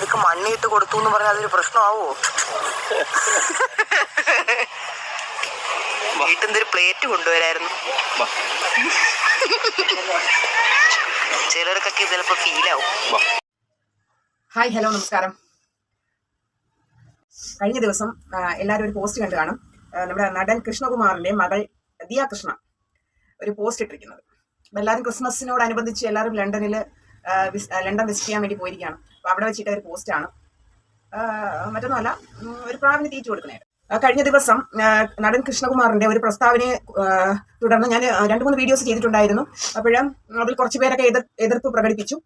ചിലർക്ക് മണ്ണിട്ട് കൊടുത്തു എന്ന് പറഞ്ഞാൽ അതൊരു പ്രശ്നമാവോ? വീട്ടിൽ ഒരു പ്ലേറ്റ് കൊണ്ടുവരായിരുന്നു. വാ, ചിലർക്കൊക്കെ ചിലപ്പോ ഫീലാവും. വാ. ഹായ് ഹലോ നമസ്കാരം. കഴിഞ്ഞ ദിവസം എല്ലാവരും ഒരു പോസ്റ്റ് കണ്ടു കാണും. നമ്മുടെ നടൻ കൃഷ്ണകുമാറിന്റെ മകൾ ദിയ കൃഷ്ണ ഒരു പോസ്റ്റ് ഇട്ടിരിക്കുന്നത്. എല്ലാവരും എല്ലാവരും ക്രിസ്മസിനോടനുബന്ധിച്ച് എല്ലാവരും ലണ്ടനിൽ ലണ്ടൻ വിസിറ്റ് ചെയ്യാൻ വേണ്ടി പോയിരിക്കുകയാണ്. അപ്പൊ അവിടെ വെച്ചിട്ട് ഒരു ആണ്. മറ്റൊന്നുമല്ല ഒരു പ്രാവിന് തീറ്റ കൊടുക്കുന്നത് കഴിഞ്ഞ ദിവസം നടൻ കൃഷ്ണകുമാറിന്റെ ഒരു പ്രസ്താവനയെ തുടർന്ന് ഞാൻ രണ്ടു രണ്ട് മൂന്ന് വീഡിയോസ് ചെയ്തിട്ടുണ്ടായിരുന്നു. അപ്പോഴും അതിൽ കുറച്ച് പേരൊക്കെ എതിർ എതിർപ്പ് പ്രകടിപ്പിച്ചു.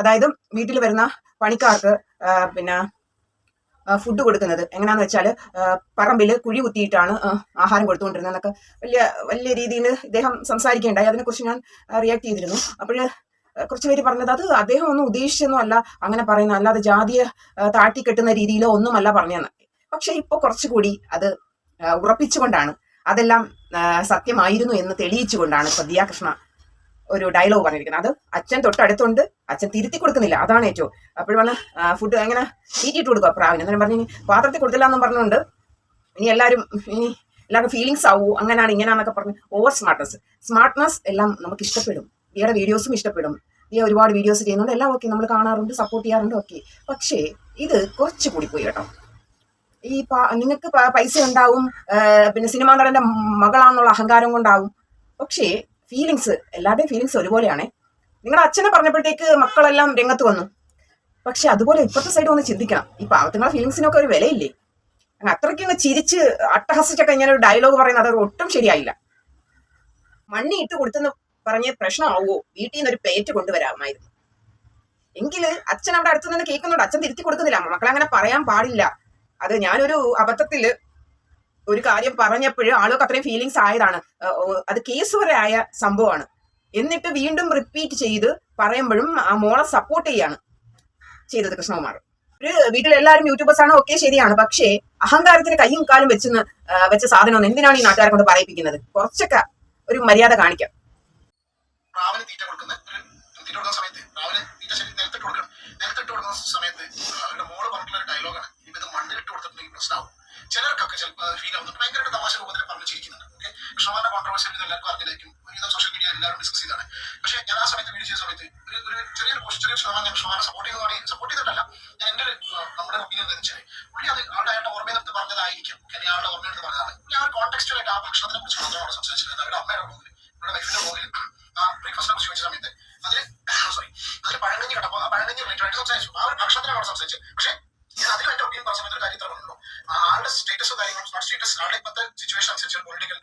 അതായത് വീട്ടിൽ വരുന്ന പണിക്കാർക്ക് പിന്നെ ഫുഡ് കൊടുക്കുന്നത്. എങ്ങനെയാന്ന് വെച്ചാൽ പറമ്പിൽ കുഴി കുത്തിയിട്ടാണ് ആഹാരം കൊടുത്തുകൊണ്ടിരുന്നത് എന്നൊക്കെ വലിയ വലിയ രീതിയിൽ ഇദ്ദേഹം സംസാരിക്കേണ്ടായി അതിനെക്കുറിച്ച് ഞാൻ റിയാക്ട് ചെയ്തിരുന്നു. അപ്പോൾ കുറച്ച് പേര് പറഞ്ഞത് അത് അദ്ദേഹം ഒന്നും ഉദ്ദേശിച്ചൊന്നും അല്ല അങ്ങനെ പറയുന്നത് അല്ലാതെ ജാതിയെ താട്ടിക്കെട്ടുന്ന രീതിയിലോ ഒന്നുമല്ല പറഞ്ഞതെന്ന്. പക്ഷെ ഇപ്പൊ കുറച്ചുകൂടി അത് ഉറപ്പിച്ചുകൊണ്ടാണ്. അതെല്ലാം സത്യമായിരുന്നു എന്ന് തെളിയിച്ചുകൊണ്ടാണ് ഇപ്പൊ ദിയാകൃഷ്ണ ഒരു ഡയലോഗ് പറഞ്ഞിരിക്കുന്നത്. അത് അച്ഛൻ തൊട്ടടുത്തുണ്ട് അച്ഛൻ തിരുത്തി കൊടുക്കുന്നില്ല. അതാണ് ഏറ്റവും അപ്പോഴാണ് ഫുഡ് എങ്ങനെ തീറ്റിട്ട് കൊടുക്കുക പ്രാവിന് എന്നാലും പറഞ്ഞു പാത്രത്തിൽ കൊടുത്തില്ല എന്നും പറഞ്ഞുകൊണ്ട് ഇനി എല്ലാവരും ഇനി എല്ലാവർക്കും ഫീലിങ്സ് ആവൂ. അങ്ങനെയാണ് ഇങ്ങനെയാണെന്നൊക്കെ പറഞ്ഞു ഓവർ സ്മാർട്ട്നസ് സ്മാർട്ട്നസ് എല്ലാം നമുക്ക് ഇഷ്ടപ്പെടും. ഈയുടെ വീഡിയോസും ഇഷ്ടപ്പെടും. ഈ ഒരുപാട് വീഡിയോസ് ചെയ്യുന്നുണ്ട് എല്ലാം ഓക്കെ നമ്മൾ കാണാറുണ്ട് സപ്പോർട്ട് ചെയ്യാറുണ്ട് ഓക്കെ പക്ഷേ ഇത് കുറച്ച് കൂടി പോയി കേട്ടോ. ഈ നിങ്ങൾക്ക് പൈസ ഉണ്ടാവും പിന്നെ സിനിമാ നടന്റെ മകളാണെന്നുള്ള അഹങ്കാരം കൊണ്ടാവും. പക്ഷേ ഫീലിങ്സ് എല്ലാവരുടെയും ഫീലിങ്സ് ഒരുപോലെയാണ്. നിങ്ങളുടെ അച്ഛനെ പറഞ്ഞപ്പോഴത്തേക്ക് മക്കളെല്ലാം രംഗത്ത് വന്നു. പക്ഷെ അതുപോലെ ഇപ്പോഴത്തെ സൈഡ് ഒന്ന് ചിന്തിക്കണം. ഈ പാവത്തുങ്ങളുടെ ഫീലിങ്സിനൊക്കെ ഒരു വിലയില്ലേ? അത്രയ്ക്ക് ഒന്ന് ചിരിച്ച് അട്ടഹസിച്ചൊക്കെ ഇങ്ങനെ ഒരു ഡയലോഗ് പറയുന്നത് അത് ഒട്ടും ശരിയായില്ല. മണ്ണി ഇട്ട് കൊടുത്തെന്ന് പറഞ്ഞ് പ്രശ്നമാവോ. വീട്ടിൽ നിന്ന് ഒരു പ്ലേറ്റ് കൊണ്ടുവരാമായിരുന്നു. എങ്കിൽ അച്ഛൻ അവിടെ അടുത്ത് നിന്ന് കേൾക്കുന്നുണ്ട്. അച്ഛൻ തിരുത്തി കൊടുക്കുന്നില്ല. മക്കളെ അങ്ങനെ പറയാൻ പാടില്ല. അത് ഞാനൊരു അബദ്ധത്തിൽ ഒരു കാര്യം പറഞ്ഞപ്പോഴും ആളുകൾക്ക് അത്രയും ഫീലിങ്സ് ആയതാണ്. അത് കേസ് വരെ ആയ സംഭവമാണ്. എന്നിട്ട് വീണ്ടും റിപ്പീറ്റ് ചെയ്ത് പറയുമ്പോഴും ആ മോളെ സപ്പോർട്ട് ചെയ്യാണ് ചെയ്തത് കൃഷ്ണകുമാർ. ഒരു വീട്ടിൽ എല്ലാവരും യൂട്യൂബേഴ്സ് ആണ്. ഒക്കെ ശരിയാണ്. പക്ഷേ അഹങ്കാരത്തിന് കയ്യും കാലും വെച്ചെന്ന് വെച്ച സാധനം എന്തിനാണ് ഈ നാട്ടുകാരെ കൊണ്ട് പറയിപ്പിക്കുന്നത്? കുറച്ചൊക്കെ ഒരു മര്യാദ കാണിക്കാം. പ്രാവിന് തീറ്റ കൊടുക്കുന്ന തീറ്റ കൊടുക്കുന്ന സമയത്ത് പ്രാവിന് തീറ്റ ശരി നിലത്തിട്ട് കൊടുക്കണം. നിലത്തിട്ട് കൊടുക്കുന്ന സമയത്ത് അവരുടെ മോൾ പറഞ്ഞിട്ടുള്ള ഒരു ഡയലോഗാണ് ഇനിയിപ്പോൾ ഇത് മണ്ണിലിട്ട് കൊടുത്തിട്ടുണ്ടെങ്കിൽ പ്രശ്നമാവും ചിലർക്കൊക്കെ ചിലപ്പോൾ ഫീൽ ആവുന്നുണ്ട്. ഭയങ്കരമായിട്ട് തമാശ രൂപത്തിൽ പറഞ്ഞു ചിരിക്കുന്നുണ്ട്. ഓക്കെ കൃഷ്ണമാരുടെ കോൺട്രവേഴ്സി എല്ലാവർക്കും അറിഞ്ഞിരിക്കും. ഒരുവിധം സോഷ്യൽ മീഡിയ എല്ലാവരും ഡിസ്കസ് ചെയ്താണ് പക്ഷേ ഞാൻ ആ സമയത്ത് വീഡിയോ ചെയ്ത സമയത്ത് ഒരു ഒരു ചെറിയൊരു പോസ്റ്റ് ചെറിയൊരു ശതമാനം ഞാൻ കൃഷ്ണമാരെ സപ്പോർട്ട് ചെയ്യുന്നതാണ് സപ്പോർട്ട് ചെയ്തിട്ടല്ല. ഞാൻ എന്റെ ഒരു നമ്മുടെ ഒപ്പീനിയൻ എന്ന് വെച്ചാൽ പുള്ളി അത് ആളുടെ അയാളുടെ ഓർമ്മയെടുത്ത് പറഞ്ഞതായിരിക്കും. അല്ലെങ്കിൽ ആളുടെ ഓർമ്മയെടുത്ത് പറഞ്ഞതാണ്. പുള്ളി ആ ഒരു കോൺടെക്സ്റ്റുമായിട്ട് ആ ഭക്ഷണത്തിനെ കുറിച്ച് മാത്രമാണ് സംസാരിച്ചത് അവരുടെ അമ്മയുടെ ബ്ലോഗിൽ അവരുടെ ബ്ലോഗിൽ ആ ബ്രേക്ക്ഫാസ്റ്റിനെ കുറിച്ച് ചോദിച്ച സമയത്ത്. അതിൽ സോറി അതിൽ പഴങ്കഞ്ഞി കണ്ടപ്പോൾ ആ പഴങ്കഞ്ഞി റിലേറ്റഡ് ആയിട്ട് സംസാരിച്ചു. ആ ഒരു ഭക്ഷണത്തിനെ അവിടെ സംസാരിച്ചു പക്ഷേ ഞാൻ അതിലും എന്റെ ഒപ്പീനിയൻ പറഞ്ഞ സമയത്ത് ഒരു കാര്യം ഇത്ര ആളുടെ സ്റ്റേറ്റസ് കാര്യങ്ങളും നോട്ട് സ്റ്റേറ്റസ് ആളുടെ ഇപ്പോഴത്തെ സിറ്റുവേഷൻ അനുസരിച്ച് പൊളിറ്റിക്കൽ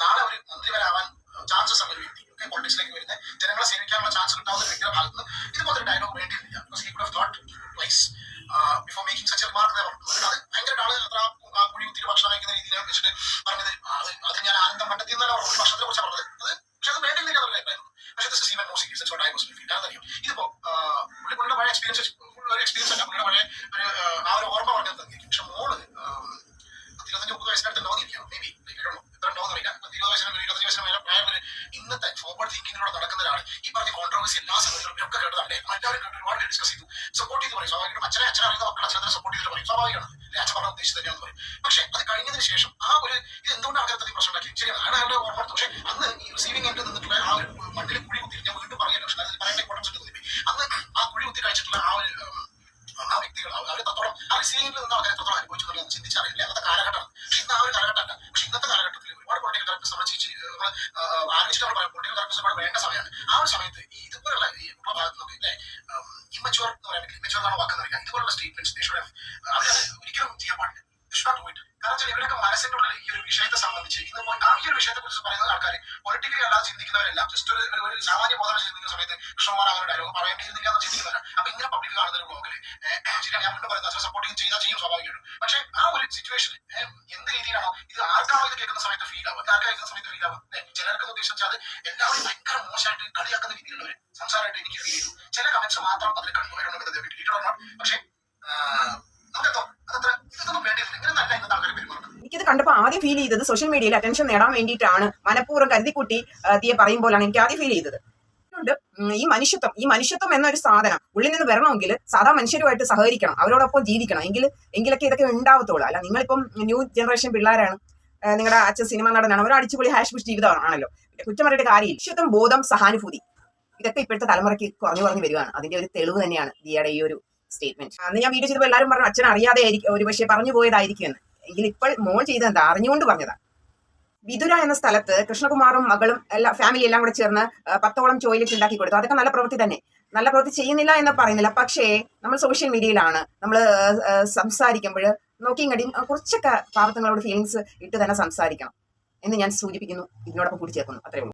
നാളെ ഒരു മന്ത്രി വരാവാൻ ചാൻസസ് ഉള്ള ഒരു വ്യക്തി ഒക്കെ പൊളിറ്റിക്സിലേക്ക് വരുന്ന ജനങ്ങളെ സേവിക്കാനുള്ള ചാൻസ് കിട്ടാവുന്ന ഒരു വ്യക്തിയുടെ ഭാഗത്ത് നിന്ന് ഇതുപോലത്തെ ഒരു dialogue വേണ്ടിയിരുന്നില്ല because he could have thought twice before making such remark അത് ഭയങ്കര ആൾ അത്ര കുഴി കുത്തിയിട്ട് ഭക്ഷണം കഴിക്കുന്ന രീതിയിലാണ് വെച്ചിട്ട് പറഞ്ഞത്. അത് അത് ഞാൻ ആനന്ദം കണ്ടെത്തി എന്നല്ല പറഞ്ഞു ഭക്ഷണത്തെ കുറിച്ച് പറഞ്ഞത് അത് പക്ഷെ അത് വേണ്ടിയിരുന്നില്ല എന്നുള്ള അഭിപ്രായമായിരുന്നു പക്ഷേ this is even more serious I was feel അതറിയാം ഇതിപ്പോ ആ, പുള്ളി പുള്ളിയുടെ പഴയ എക്സ്പീരിയൻസ് ഒരു എക്സ്പീരിയൻസ് അല്ല പുള്ളിയുടെ പഴയ ഒരു ആ, ഒരു ഓർമ്മ പറഞ്ഞു തന്നിരിക്കും പക്ഷെ മോൾ ഇരുപത്തഞ്ച് മുപ്പത് വയസ്സിനടുത്ത് ഉണ്ടാവുന്നിരിക്കാം മേ ബി എത്ര ഉണ്ടാവുന്ന അറിയില്ല. ഇരുപത് വയസ്സിന് ഇന്നത്തെ ഫോർവേഡ് തിങ്കിങ്ങിലൂടെ നടക്കുന്ന ഒരാൾ ഈ പറഞ്ഞ കോൺട്രവേഴ്സി എല്ലാ സമയത്തും ഒക്കെ കേട്ടതല്ലേ എല്ലാവരും കേട്ട് ഒരുപാട് ഡിസ്കസ് ചെയ്തു. സപ്പോർട്ട് ചെയ്ത് പറയും. സ്വാഭാവികം അച്ഛനെ അച്ഛനെ അറിയുന്ന മക്കൾ അച്ഛനെ സപ്പോർട്ട് ചെയ്തിട്ട് പറയും. സ്വാഭാവികമാണ്. അച്ഛൻ പറഞ്ഞ ഉദ്ദേശിച്ച് തന്നെയാണെന്ന് പറയും. പക്ഷേ അത് കഴിഞ്ഞതിന് ശേഷം ആ ഒരു ഇത് എന്തുകൊണ്ട് ആൾക്കാർ പ്രശ്നം ഉണ്ടാക്കി ശരിയാണ് അയാൾ അയാളുടെ ഓർമ്മ എടുത്തു പക്ഷേ അന്ന് ഈ റിസീവിംഗ് എൻഡ് നിന്നിട്ടുള്ള ആ ഒരു മണ്ണിൽ കുഴി കുത്തി ഞാൻ വീണ്ടും പറയാൻ പക്ഷേ അത് പറയേണ്ട ഇമ്പോർട്ടൻസ് ഉണ്ട് തോന്നി അന്ന് ആ കുഴി കുത്തി കഴിച്ചിട്ടുള്ള ആ ഒരു ഉം, ആ വ്യക്തികൾ അവർ എത്രത്തോളം ആ റിസീവിംഗിൽ നിന്ന് ആൾക്കാർ എത്രത്തോളം അനുഭവിച്ചു എന്നുള്ളത് ചിന്തിച്ചറിയില്ല അന്നത്തെ കാലഘട്ടമാണ് പക്ഷെ ഇന്ന് ആ ഒരു കാലഘട്ടമല്ല പക്ഷെ ഇന്നത്തെ കാലഘട്ടത്തിൽ ഒരുപാട് പൊളിറ്റിക്കൽ നമ്മൾ നമ്മൾ നമ്മൾ പൊളിറ്റിക്കൽ തെറപ്പിസ്റ്റ് ഒരുപാട് വേണ്ട സമയമാണ്. ആ ഒരു സമയത്ത് ഈ ഇതുപോലുള്ള ഈ ഭാഗത്ത് നിന്നൊക്കെ അല്ലേ? ഇമ്മച്ചുവർ എന്ന് പറയാൻ ഇമ്മച്ചുവർ എന്നാണ് വാക്കെന്ന് ഇതുപോലുള്ള സ്റ്റേറ്റ്മെന്റ്സ് അവരത് ഒരിക്കലും ചെയ്യാൻ പാടില്ല. കാരണം ഈ ഒരു വിഷയത്തെ സംബന്ധിച്ച് ഇന്ന് ആ ഈ ഒരു വിഷയത്തെ കുറിച്ച് പറയുന്ന ആൾക്കാർ അല്ലാതെ ചിന്തിക്കുന്നവരെല്ലാം. ജസ്റ്റ് ഒരു ഒരു- സാമാന്യ ബോധം ചിന്തിക്കുന്ന സമയത്ത് കൃഷ്ണകുമാർ അങ്ങനെ ഡയലോഗ് പറയേണ്ടിയിരുന്നില്ല എന്ന് ചിന്തിക്കുന്നവരാണ് അപ്പൊ ഇങ്ങനെ പബ്ലിക് കാണുന്ന ഒരു ബ്ലോഗിൽ ശരിയാണ് ഞാൻ മുന്നേ പറയുന്നത് അച്ഛൻ സപ്പോർട്ട് ചെയ്താൽ ചെയ്യും സ്വാഭാവികമായിട്ടും. പക്ഷേ ആ ഒരു സിറ്റുവേഷൻ എന്ത് രീതിയിലാണോ ഇത് ആർക്കാണോ ഇത് കേൾക്കുന്ന സമയത്ത് ഫീൽ ആവുക? ആർക്കാ കേൾക്കുന്ന സമയത്ത് ഫീൽ ആവുക? ചിലർക്ക് ഉദ്ദേശിച്ചാൽ അത് എല്ലാവരും ഭയങ്കര മോശമായിട്ട് കളിയാക്കുന്ന രീതിയിലുള്ള ഒരു സംസാരമായിട്ട് എനിക്ക് ഫീൽ ചെയ്തു. ചില കമന്റ്സ് മാത്രം അതിൽ കണ്ടു. അതിനോട് പക്ഷേ കണ്ടപ്പോൾ ആദ്യം ഫീൽ ചെയ്തത് സോഷ്യൽ മീഡിയയിൽ അറ്റൻഷൻ നേടാൻ വേണ്ടിയിട്ടാണ്. മനഃപൂർവം കരുതിക്കുട്ടി തീയെ പറയുമ്പോഴാണ് എനിക്ക് ആദ്യം ഫീൽ ചെയ്തത്. ഉണ്ട് ഈ മനുഷ്യത്വം ഈ മനുഷ്യത്വം എന്നൊരു സാധനം ഉള്ളിൽ നിന്ന് വരണമെങ്കിൽ സാധാ മനുഷ്യരുമായിട്ട് സഹകരിക്കണം അവരോടൊപ്പം ജീവിക്കണം. എങ്കിൽ എങ്കിലൊക്കെ ഇതൊക്കെ ഉണ്ടാവത്തുള്ളൂ. അല്ല നിങ്ങളിപ്പം ന്യൂ ജനറേഷൻ പിള്ളേരാണ് നിങ്ങളുടെ അച്ഛൻ സിനിമ നടനാണ് അവർ അടിച്ചുപൊളി ഹാഷ് ബുഷ് ജീവിതമാണല്ലോ കുറ്റം പറയേണ്ട കാര്യമില്ല. മനുഷ്യത്വം ബോധം സഹാനുഭൂതി ഇതൊക്കെ ഇപ്പോഴത്തെ തലമുറയ്ക്ക് കുറഞ്ഞു കുറഞ്ഞു വരികയാണ് അതിന്റെ ഒരു തെളിവ് തന്നെയാണ് ദിയയുടെ ഈ ഒരു സ്റ്റേറ്റ്മെന്റ് അന്ന് ഞാൻ വീഡിയോ ചെയ്തപ്പോൾ എല്ലാവരും പറഞ്ഞു അച്ഛൻ അറിയാതെ ആയിരിക്കും ഒരു പക്ഷേ പറഞ്ഞു പോയതായിരിക്കും എന്ന് ഇപ്പോൾ മോൾ ചെയ്തത് എന്താ? അറിഞ്ഞുകൊണ്ട് പറഞ്ഞതാ. വിതുര എന്ന സ്ഥലത്ത് കൃഷ്ണകുമാറും മകളും എല്ലാ ഫാമിലി എല്ലാം കൂടെ ചേർന്ന് പത്തോളം ടോയ്ലറ്റ് ഉണ്ടാക്കി കൊടുത്തു. അതൊക്കെ നല്ല പ്രവൃത്തി തന്നെ. നല്ല പ്രവൃത്തി ചെയ്യുന്നില്ല എന്ന് പറയുന്നില്ല. പക്ഷേ നമ്മൾ സോഷ്യൽ മീഡിയയിലാണ് നമ്മൾ സംസാരിക്കുമ്പോൾ നോക്കിയും കടിയും കുറച്ചൊക്കെ പാവത്തങ്ങളോട് ഫീലിങ്സ് ഇട്ട് തന്നെ സംസാരിക്കണം എന്ന് ഞാൻ സൂചിപ്പിക്കുന്നു. ഇതിനോടൊപ്പം കൂടി ചേർക്കുന്നു. അത്രേ ഉള്ളൂ.